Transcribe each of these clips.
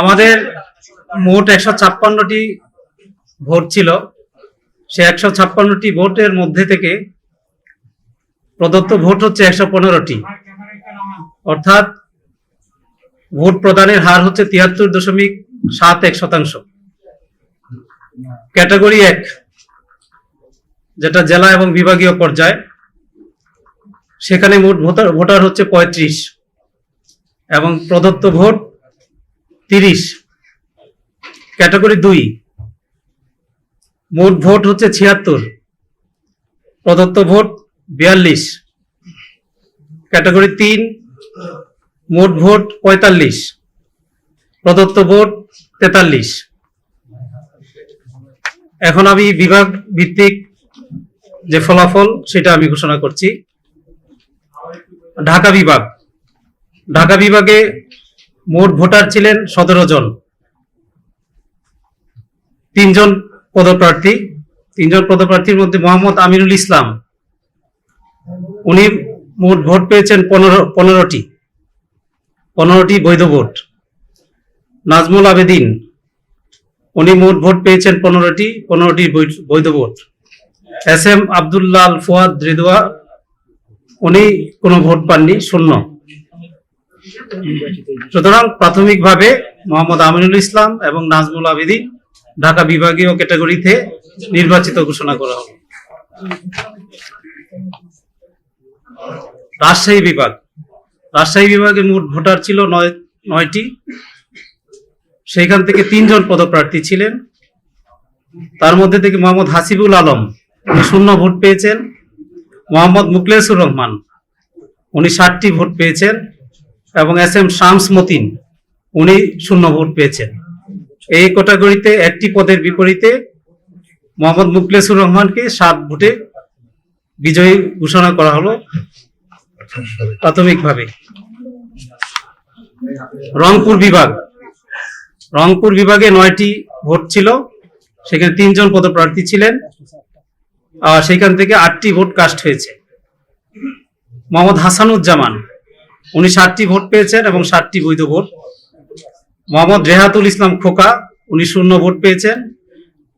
আমাদের মোট একশো ছাপ্পান্নটি ভোট ছিল। সে একশো ছাপ্পান্নটি ভোটের মধ্যে থেকে প্রদত্ত ভোট হচ্ছে একশো পনেরোটি। অর্থাৎ ভোট প্রদানের হার হচ্ছে তিয়াত্তর দশমিক সাত এক শতাংশ। ক্যাটাগরি এক, যেটা জেলা এবং বিভাগীয় পর্যায়ে, সেখানে মোট ভোটার ভোটার হচ্ছে পঁয়ত্রিশ। এবং প্রদত্ত ভোট তিরিশ। ক্যাটাগরি দুই। মোট ভোট হচ্ছে ছিয়াত্তর। প্রদত্ত ভোট বিয়াল্লিশ। ক্যাটাগরি তিন, মোট ভোট পঁয়তাল্লিশ। প্রদত্ত ভোট তেতাল্লিশ। এখন আমি বিভাগ ভিত্তিক যে ফলাফল সেটা আমি ঘোষণা করছি। ঢাকা বিভাগ। ঢাকা বিভাগে মোট ভোটার ছিলেন সতেরো জন। তিনজন পদপ্রার্থী। তিনজন পদপ্রার্থীর মধ্যে মোহাম্মদ আমিরুল ইসলাম। উনি মোট ভোট পেয়েছেন পনেরো, পনেরোটি। পনেরোটি বৈধ ভোট। নাজমুল আবেদিন, উনি মোট ভোট পেয়েছেন পনেরোটি পনেরোটি বৈধ vote. S M Abdullah Al Fuad Redwan উনি কোনো ভোট পাননি, শূন্য। সুতরাং প্রাথমিকভাবে মোহাম্মদ আমিনুল ইসলাম এবং নাজমুল আবেদিন ঢাকা বিভাগীয় ক্যাটাগরিতে নির্বাচিত ঘোষণা করা হবে। রাজশাহী বিভাগ। রাজশাহী বিভাগে মোট ভোটার ছিল নয় নয়টি। সেইখান থেকে তিনজন পদপ্রার্থী ছিলেন। তার মধ্যে থেকে মোহাম্মদ হাসিবুল আলম শূন্য ভোট পেয়েছেন। মোহাম্মদ মুকলেসুর রহমান, উনি ষাটটি ভোট পেয়েছেন। এবং এস এম শামস মতিন উনি শূন্য ভোট পেয়েছেন। এই ক্যাটাগরিতে একটি পদের বিপরীতে মোহাম্মদ মুকলেসুর রহমানকে সাত ভোটে বিজয়ী ঘোষণা করা হলো প্রাথমিকভাবে। রংপুর বিভাগ। রংপুর বিভাগে নয়টি ভোট ছিল, সেখানে তিনজন পদপ্রার্থী ছিলেন, আর সেখান থেকে আটটি ভোট কাস্ট হয়েছে। মোহাম্মদ হাসানুজ্জামান উনি ষাটটি ভোট পেয়েছেন এবং ষাটটি বৈধ ভোট। মোহাম্মদ রেহাতুল ইসলাম খোকা, উনি শূন্য ভোট পেয়েছেন।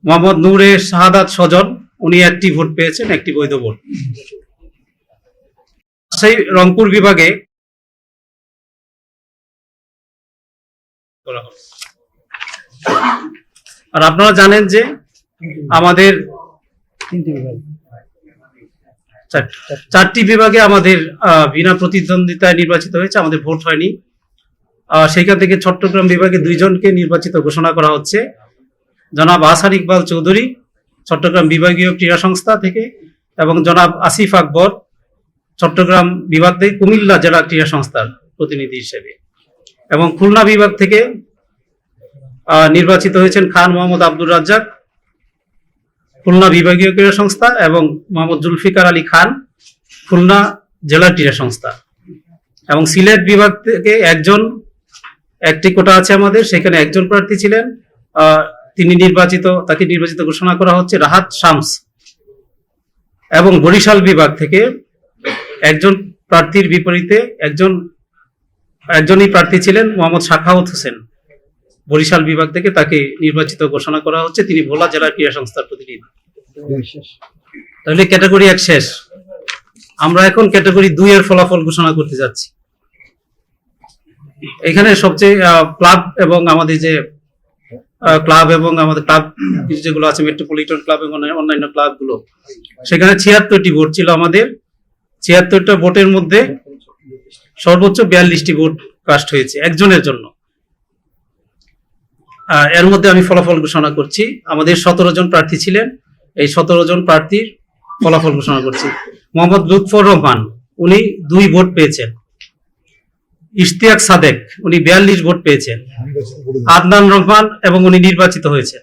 মোহাম্মদ নূরে শাহাদাত সজন উনি একটি ভোট পেয়েছেন, একটি বৈধ ভোট। সেই রংপুর বিভাগে আর আপনারা জানেন যে আমাদের চারটি বিভাগে আমাদের বিনা প্রতিদ্বন্দ্বিতায় নির্বাচিত হয়েছে আমাদের ভোট হয়নি। সেইখান থেকে চট্টগ্রাম বিভাগে দুইজনকে নির্বাচিত ঘোষণা করা হচ্ছে। জনাব আসার ইকবাল চৌধুরী চট্টগ্রাম বিভাগীয় ক্রীড়া সংস্থা থেকে এবং জনাব আসিফ আকবর চট্টগ্রাম বিভাগ থেকে কুমিল্লা জেলা ক্রীড়া সংস্থার প্রতিনিধি হিসেবে। এবং খুলনা বিভাগ থেকে নির্বাচিত হয়েছেন খান মোহাম্মদ আব্দুর রাজ্জাক খুলনা বিভাগীয় ক্রীড়া সংস্থা এবং মোহাম্মদ জুলফিকার আলী খান খুলনা জেলা ক্রীড়া সংস্থা। এবং সিলেট বিভাগ থেকে একজন, একটি কোটা আছে আমাদের, সেখানে একজন প্রার্থী ছিলেন। তিনি নির্বাচিত, তাকে নির্বাচিত ঘোষণা করা হচ্ছে রাহাত শামস। এবং বরিশাল বিভাগ থেকে একজন প্রার্থীর বিপরীতে একজন, একজনই প্রার্থী ছিলেন মোহাম্মদ শাখাওয়াত হোসেন। বরিশাল বিভাগ থেকে তাকে নির্বাচিত ঘোষণা করা হচ্ছে। তিনি ভোলা জেলার ক্রীড়া সংস্থার প্রতিনিধি। তাহলে ক্যাটাগরি এক শেষ। আমরা এখন ক্যাটাগরি দুই এর ফলাফল ঘোষণা করতে যাচ্ছি। এখানে সবচেয়ে ক্লাব এবং আমাদের যে ক্লাব এবং আমাদের ক্লাব যেগুলো আছে, মেট্রোপলিটন ক্লাব এবং অন্যান্য- ক্লাবগুলো, সেখানে ছিয়াত্তরটি ভোট ছিল আমাদের। ছিয়াত্তরটা ভোটের মধ্যে সর্বোচ্চ বিয়াল্লিশটি ভোট কাস্ট হয়েছে একজনের জন্য। এর মধ্যে আমি ফলাফল ঘোষণা করছি। আমাদের সতেরো জন প্রার্থী ছিলেন। এই সতেরো জন প্রার্থীর ফলাফল ঘোষণা করছি। মোহাম্মদ লুৎফর রহমান, উনি দুই ভোট পেয়েছেন। ইশতিয়াক সাদেক, উনি বিয়াল্লিশ ভোট পেয়েছেন। আদনান রহমান এবং উনি নির্বাচিত হয়েছেন।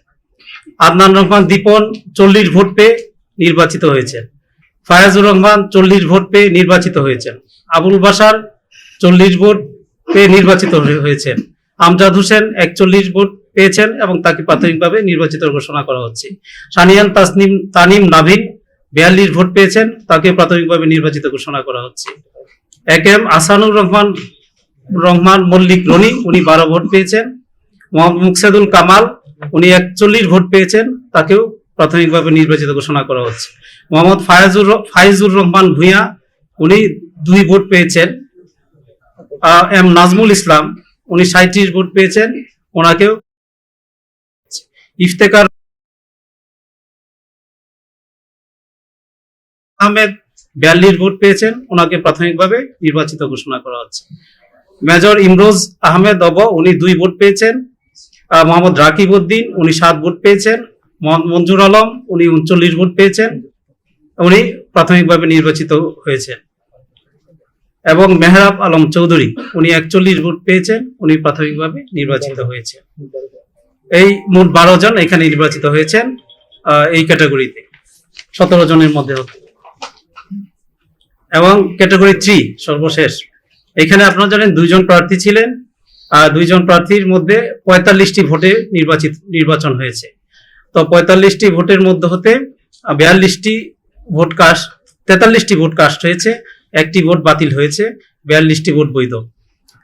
আদনান রহমান, দীপন চল্লিশ ভোট পেয়ে নির্বাচিত হয়েছেন। ফায়াজুর রহমান চল্লিশ ভোট পেয়ে নির্বাচিত হয়েছেন। আবুল বাসার চল্লিশ ভোট পেয়ে নির্বাচিত হয়ে- হয়েছেন। আমজাদ হোসেন একচল্লিশ ভোট পেয়েছেন এবং তাকে প্রাথমিকভাবে নির্বাচিত ঘোষণা করা হচ্ছে। সানিয়ান তাসনিম, তানিম নাভিন বিয়াল্লিশ ভোট পেয়েছেন, তাকে প্রাথমিকভাবে নির্বাচিত ঘোষণা করা হচ্ছে। এক এম আসানুর রহমান রহমান মল্লিক রনি, উনি বারো ভোট পেয়েছেন। মোহাম্মদ মুকসেদুল কামাল, উনি একচল্লিশ ভোট পেয়েছেন, তাকেও প্রাথমিকভাবে নির্বাচিত ঘোষণা করা হচ্ছে। মোহাম্মদ ফায়াজুর ফাইজুর রহমান ভূঁইয়া, উনি দুই ভোট পেয়েছেন। এম নাজমুল ইসলাম, উনি সাঁত্রিশ ভোট পেয়েছেন, ওনাকেও ইফতেকার আহমেদ বিয়াল্লিশ ভোট পেয়েছেন। ওনাকে প্রাথমিকভাবে নির্বাচিত ঘোষণা করা হচ্ছে। মেজর ইমরোজ আহমেদ অব, উনি দুই ভোট পেয়েছেন। মোহাম্মদ রাকিব উদ্দিন উনি সাত ভোট পেয়েছেন। মঞ্জুর আলম, উনি উনচল্লিশ ভোট পেয়েছেন। উনি প্রাথমিকভাবে নির্বাচিত হয়েছেন। এবং মেহরাব আলম চৌধুরী, উনি একচল্লিশ ভোট পেয়েছেন। উনি প্রাথমিকভাবে নির্বাচিত হয়েছেন। এই মোট বারো জন এখানে নির্বাচিত হয়েছেন এই ক্যাটাগরিতে। সতেরো জনের মধ্যে এবং ক্যাটাগরি থ্রি, সর্বশেষ। এখানে আপনারা জানেন দুইজন প্রার্থী ছিলেন, আর দুইজন প্রার্থীর মধ্যে পঁয়তাল্লিশটি ভোটে নির্বাচিত, নির্বাচন হয়েছে। তো পঁয়তাল্লিশটি ভোটের মধ্যে হতে বিয়াল্লিশটি ভোট কাস্ট, তেতাল্লিশটি ভোট কাস্ট হয়েছে, একটি ভোট বাতিল হয়েছে, বিয়াল্লিশটি ভোট বৈধ।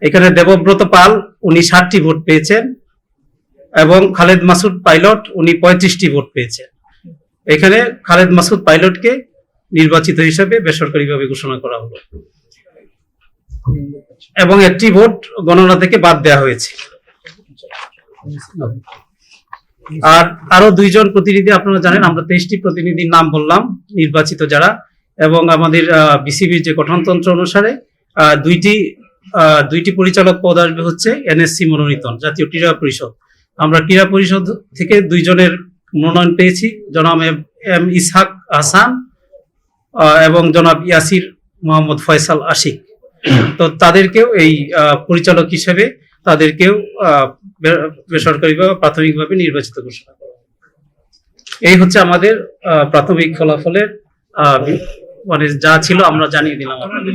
এখানে দেবব্রত পাল, উনি ষাটটি ভোট পেয়েছেন এবং খালেদ মাসুদ পাইলট, উনি পঁয়ত্রিশটি ভোট পেয়েছেন। এখানে খালেদ মাসুদ পাইলটকে নির্বাচিত হিসেবে বেসরকারিভাবে ঘোষণা করা হলো। এবং একটি ভোট গণনা থেকে বাদ দেওয়া হয়েছে। আর আরও দুইজন প্রতিনিধি আপনারা জানেন, আমরা তেইশটি প্রতিনিধির নাম বললাম, নির্বাচিত যারা। এবং আমাদের বিসিবির যে গঠনতন্ত্র অনুসারে দুইটি দুইটি পরিচালক পদ আসবে হচ্ছে এনএসসি মনোনীত জাতীয় ক্রীড়া পরিষদ। আমরা ক্রীড়া পরিষদ থেকে দুইজনের মনোনয়ন পেয়েছি। জনাব এম- ইসহাক হাসান এবং জনাব ইয়াসির মোহাম্মদ ফয়সাল আশিক। তো তাদেরকেও এই পরিচালক হিসেবে তাদেরকেও বেসরকারিভাবে প্রাথমিকভাবে নির্বাচিত ঘোষণা করা এই হচ্ছে আমাদের প্রাথমিক ফলাফলের মানে যা ছিল আমরা জানিয়ে দিলাম আপনাদের।